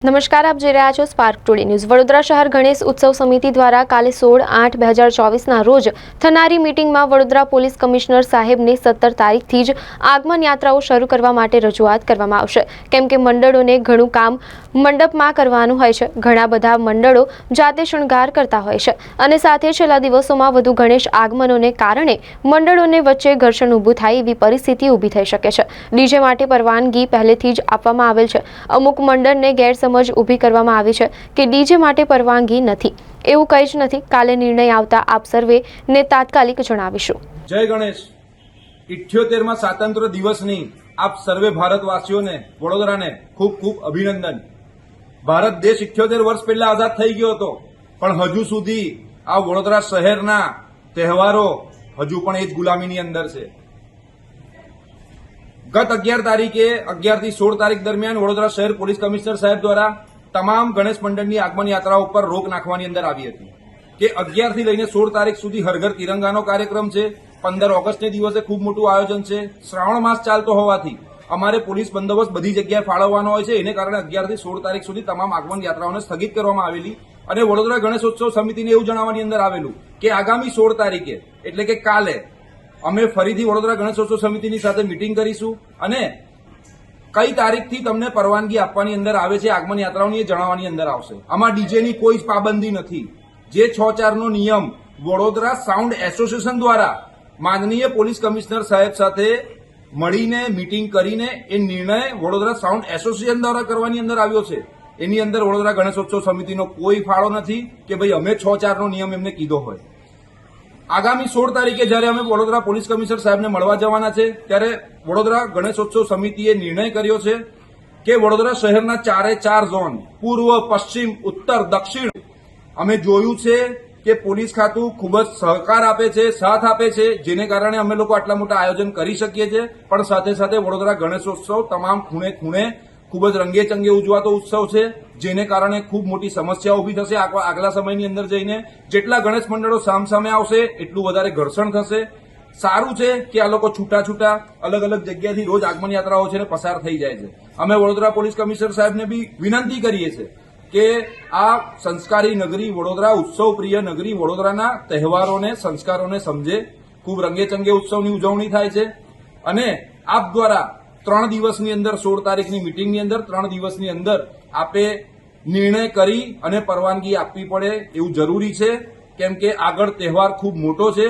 નમસ્કાર, આપ જોઈ રહ્યા છો સ્પાર્ક ટુડે ન્યૂઝ વડોદરા શહેર ગણેશ ઉત્સવ સમિતિ દ્વારા કાલે સોળ આઠ બે હજાર ચોવીસના રોજ થનારી મિટિંગમાં વડોદરા પોલીસ કમિશનર સાહેબને સત્તર તારીખથી જ આગમન યાત્રાઓ શરૂ કરવા માટે રજૂઆત કરવામાં આવશે. કેમ કે મંડળોને ઘણું કામ મંડપમાં કરવાનું હોય છે. ઘણા બધા મંડળો જાતે શણગાર કરતા હોય છે. અને સાથે છેલ્લા દિવસોમાં વધુ ગણેશ આગમનોને કારણે મંડળોને વચ્ચે ઘર્ષણ ઊભું થાય એવી પરિસ્થિતિ ઊભી થઈ શકે છે. ડીજે માટે પરવાનગી પહેલેથી જ આપવામાં આવેલ છે. અમુક મંડળને ગેરસમજ ઊભી કરવામાં આવી છે કે ડીજે માટે પરવાનગી નથી. એવું કંઈ જ નથી. કાલે નિર્ણય આવતા આપ સર્વે ને તાત્કાલિક જણાવીશું. જય ગણેશ. ઇઠ્યોતેરમાં સ્વાતંત્ર દિવસની આપ સર્વે ભારતવાસીઓને, વડોદરાને ખૂબ ખૂબ અભિનંદન. ભારત દેશ ઇઠ્યોતેર વર્ષ પહેલા આઝાદ થઈ ગયો હતો, પણ હજુ સુધી આ વડોદરા શહેરના તહેવારો હજુ પણ એ જ ગુલામીની અંદર છે. ગત અગિયાર તારીખે, અગિયારથી સોળ તારીખ દરમિયાન વડોદરા શહેર પોલીસ કમિશનર સાહેબ દ્વારા તમામ ગણેશ મંડળની આગમન યાત્રા ઉપર રોક નાખવાની અંદર આવી હતી કે અગિયારથી લઈને સોળ તારીખ સુધી હરઘર તિરંગાનો કાર્યક્રમ છે. પંદર ઓગસ્ટને દિવસે ખૂબ મોટું આયોજન છે. શ્રાવણ માસ ચાલતો હોવાથી અમારે પોલીસ બંદોબસ્ત બધી જગ્યાએ ફાળવવાનો હોય છે. એને કારણે અગિયારથી સોળ તારીખ સુધી તમામ આગમન યાત્રાઓને સ્થગિત કરવામાં આવેલી અને વડોદરા ગણેશોત્સવ સમિતિને એવું જણાવવાની અંદર આવેલું કે આગામી સોળ તારીખે, એટલે કે કાલે અમે ફરીથી વડોદરા ગણેશોત્સવ સમિતિની સાથે મિટિંગ કરીશું અને કઈ તારીખથી તમને પરવાનગી આપવાની અંદર આવે છે આગમન યાત્રાઓની એ જણાવવાની અંદર આવશે. આમાં ડીજેની કોઈ પાબંદી નથી. જે છ ચારનો નિયમ વડોદરા સાઉન્ડ એસોસિએશન દ્વારા માનનીય પોલીસ કમિશનર સાહેબ સાથે મળીને મિટિંગ કરીને એ નિર્ણય વડોદરા સાઉન્ડ એસોસિએશન દ્વારા કરવાની અંદર આવ્યો છે. એની અંદર વડોદરા ગણેશોત્સવ સમિતિનો કોઈ ફાળો નથી કે ભાઈ અમે છ ચારનો નિયમ એમને કીધો હોય. આગામી સોળ તારીખે જ્યારે અમે વડોદરા પોલીસ કમિશનર સાહેબને મળવા જવાના છે, ત્યારે વડોદરા ગણેશોત્સવ સમિતિએ નિર્ણય કર્યો છે કે વડોદરા શહેરના ચારે ચાર ઝોન, પૂર્વ, પશ્ચિમ, ઉત્તર, દક્ષિણ, અમે જોયું છે કે પોલીસ ખાતું ખૂબ જ સહકાર આપે છે, સાથ આપે છે, જેને કારણે અમે લોકો આટલા મોટા આયોજન કરી શકીએ છીએ. પણ સાથે સાથે વડોદરા ગણેશોત્સવ તમામ ખૂણે ખૂણે ખૂબ જ રંગેચંગે ઉજવાતો ઉત્સવ છે, જેને કારણે ખૂબ મોટી સમસ્યા ઊભી થશે આગલા સમયની અંદર જઈને. જેટલા ગણેશ મંડળો સામસામે આવશે, એટલું વધારે ઘર્ષણ થશે. સારું છે કે આ લોકો છૂટા છૂટા, અલગ અલગ જગ્યાથી રોજ આગમન યાત્રાઓ છે પસાર થઈ જાય છે. અમે વડોદરા પોલીસ કમિશનર સાહેબને બી વિનંતી કરીએ છીએ કે આ સંસ્કારી નગરી વડોદરા ઉત્સવ પ્રિય નગરી વડોદરાના તહેવારોને, સંસ્કારોને સમજે. ખૂબ રંગેચંગે ઉત્સવની ઉજવણી થાય છે. અને આપ દ્વારા ત્રણ દિવસની અંદર સોળ તારીખની મિટિંગની અંદર ત્રણ દિવસની અંદર આપે નિર્ણય કરી અને પરવાનગી આપવી પડે એવું જરૂરી છે. કેમ કે આગળ તહેવાર ખૂબ મોટો છે.